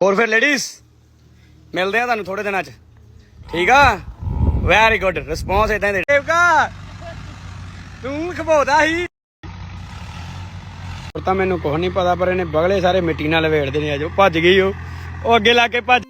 ਹੋਰ ਫਿਰ ਲੇਡੀਜ਼ ਮਿਲਦੇ ਆ ਤੁਹਾਨੂੰ ਥੋੜੇ ਦਿਨਾਂ 'ਚ। ਠੀਕ ਆ? ਵੈਰੀ ਗੁੱਡ ਰਿਸਪੌਂਸ ਇਦਾਂ ਦੇ। ਦੇਵਕਾ, ਤੂੰ ਖਬੋਦਾ ਸੀ। ਹੋਰ ਤਾਂ ਮੈਨੂੰ ਕੁਝ ਨਹੀਂ ਪਤਾ, ਪਰ ਇਹਨੇ ਬਗਲੇ ਸਾਰੇ ਮਿੱਟੀ ਨਾਲ ਲਵੇੜਦੇ ਨੇ ਅਜੋ ਭੱਜ ਗਈ ਉਹ। ਉਹ ਅੱਗੇ ਲਾ ਕੇ ਭੱਜ।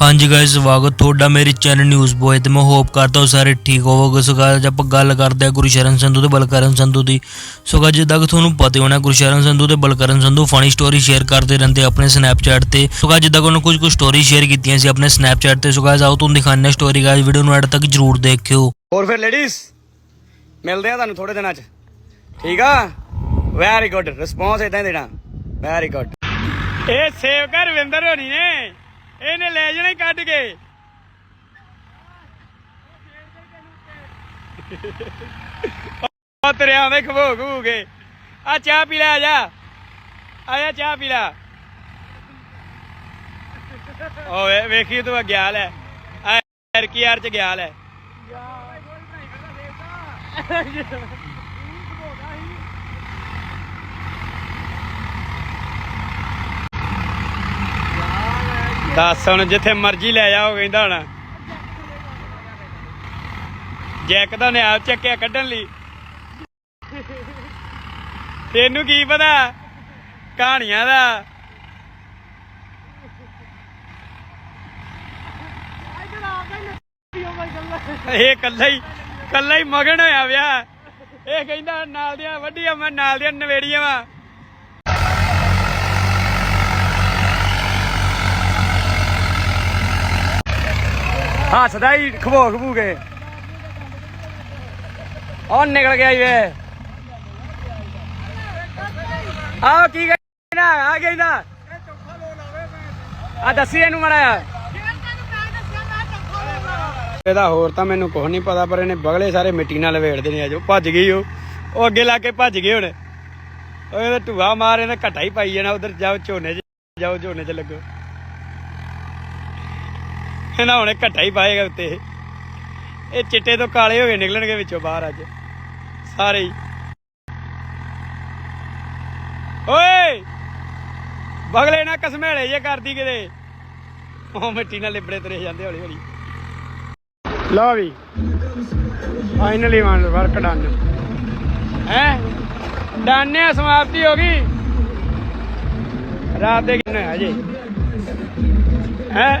ਹਾਂਜੀ ਗਾਇਸ ਸਵਾਗਤ ਤੁਹਾਡਾ ਮੇਰੇ ਚੈਨਲ ਨਿਊਜ਼ ਬੋਏ ਤੇ ਮੈਂ ਹੋਪ ਕਰਦਾ ਹਾਂ ਸਾਰੇ ਠੀਕ ਹੋਵੋਗੇ। ਸੋ ਅੱਜ ਆਪਾਂ ਗੱਲ ਕਰਦੇ ਹਾਂ ਗੁਰਸ਼ਰਨ ਸੰਧੂ ਤੇ ਬਲਕਰਨ ਸੰਧੂ ਦੀ। ਸੋ guys, ਜਿੱਦਾਂ ਕਿ ਤੁਹਾਨੂੰ ਪਤਾ ਹੀ ਹੋਣਾ ਗੁਰਸ਼ਰਨ ਸੰਧੂ ਤੇ Balkaran Sandhu funny story share ਕਰਦੇ ਰਹਿੰਦੇ ਆਪਣੇ ਸਨੈਪਚੈਟ ਤੇ। ਸੋ guys, ਜਿੱਦਾਂ ਕਿ ਉਹਨਾਂ ਕੁਝ ਕੁ ਸਟੋਰੀ ਸ਼ੇਅਰ ਕੀਤੀਆਂ ਸੀ ਆਪਣੇ ਸਨੈਪਚੈਟ ਤੇ। ਸੋ guys, ਆਓ ਤੁਹਾਨੂੰ ਦਿਖਾਉਂਦੇ ਹਾਂ ਸਟੋਰੀ ਗਾਇਸ ਵੀਡੀਓ ਨੂੰ ਐਡ ਤੱਕ ਜਰੂਰ ਦੇਖਿਓ। ਹੋਰ ਫਿਰ ਲੇਡੀਜ਼ ਮਿਲਦੇ ਆ ਤੁਹਾਨੂੰ ਥੋੜੇ ਦਿਨਾਂ 'ਚ। ਠੀਕ ਆ? ਵੈਰੀ ਗੁੱਡ ਰਿਸਪੌਂਸ ਇਦਾਂ ਦੇਣਾ। ਵੈਰੀ ਗੁੱਡ ਇਹ ਸੇਵ ਕਰ ਰਵਿੰਦਰ ਹੋਣੀ ਨੇ। ਇਹਨੇ ਲੈ ਜਾਣਾ ਕੱਢ ਕੇ। ਉਹ ਤੇਰੇ ਆਵੇਂ ਖਵੋ ਖਵੂ ਕੇ। ਆ ਚਾਹ ਪੀ ਲੈ, ਆ ਜਾ। ਆ ਜਾ, ਚਾਹ ਪੀ ਲੈ। ਓਏ ਵੇਖੀ ਤੂੰ ਗਿਆ ਲੈ ਆ ਯਾਰ ਕੀ ਯਾਰ ਚ ਗਿਆ ਲੈ ਦੱਸ ਹੁਣ ਜਿੱਥੇ ਮਰਜ਼ੀ ਲੈ ਜਾ ਕਹਿੰਦਾ ਹੁਣ। ਜੈਕ ਦਾ ਨੇ ਆਪ ਚੱਕਿਆ ਕੱਢਣ ਲਈ। ਤੈਨੂੰ ਕੀ ਪਤਾ? ਕਹਾਣੀਆਂ ਦਾ। ਇਹ ਕੱਲਾ ਹੀ ਕੱਲਾ ਹੀ ਮਗਨ ਹੋਇਆ ਵਿਆ ਇਹ ਕਹਿੰਦਾ ਨਾਲ ਦੀਆਂ ਵੱਡੀਆਂ, ਮੈਂ ਨਾਲ ਦੀਆਂ ਨਵੇੜੀਆਂ ਵਾ। ਹੱਸਦਾ ਹੀ ਖਵੋ ਖਵੂ ਕੇ। ਉਹ ਨਿਕਲ ਗਿਆ ਈ ਵੇ ਆ ਕੀ ਕਹਿੰਦਾ? ਆ ਕਹਿੰਦਾ। ਆ ਦੱਸੀ ਇਹਨੂੰ ਮੜਾਇਆ ਇਹਦਾ ਹੋਰ ਤਾਂ ਮੈਨੂੰ ਕੁਝ ਨਹੀਂ ਪਤਾ, ਪਰ ਇਹਨੇ ਬਗਲੇ ਸਾਰੇ ਮਿੱਟੀ ਨਾਲ ਲਵੇੜਦੇ ਨੇ ਅਜੋ ਭੱਜ ਗਈ ਉਹ। ਉਹ ਅੱਗੇ ਲਾ ਕੇ ਭੱਜ ਗਏ ਹੁਣ। ਉਹ ਇਹਦਾ ਢੂਆ ਮਾਰ, ਇਹਨੇ ਘਟਾ ਹੀ ਪਾਈ ਜਾਣਾ। ਉਧਰ ਜਾਓ, ਝੋਨੇ 'ਚ ਜਾਓ, ਝੋਨੇ 'ਚ ਲੱਗੋ। ਇਹਨਾਂ ਹੁਣੇ ਘੱਟਾ ਹੀ ਪਾਏਗਾ ਉੱਤੇ। ਇਹ। ਚਿੱਟੇ ਤੋਂ ਕਾਲੇ ਹੋਏ ਨਿਕਲਣਗੇ ਵਿੱਚੋਂ ਬਾਹਰ ਅੱਜ। ਸਾਰੇ ਹੀ। ਓਏ! ਬਗਲੇ ਨਾ ਕਸਮੇਲੇ ਜੇ ਕਰਦੀ ਕਿਤੇ। ਉਹ ਮਿੱਟੀ ਨਾਲ ਲਿਬੜੇ ਤੁਰੇ ਜਾਂਦੇ ਹੌਲੀ ਹੌਲੀ। ਲਓ ਵੀ। ਫਾਈਨਲੀ ਵਨ ਵਰਕ ਡਨ ਹੈ? ਡਨ ਹੈ ਸਮਾਪਤੀ ਹੋ ਗਈ। ਰਾਤ ਦੇ ਕਿੰਨੇ ਹਜੇ? ਹੈ?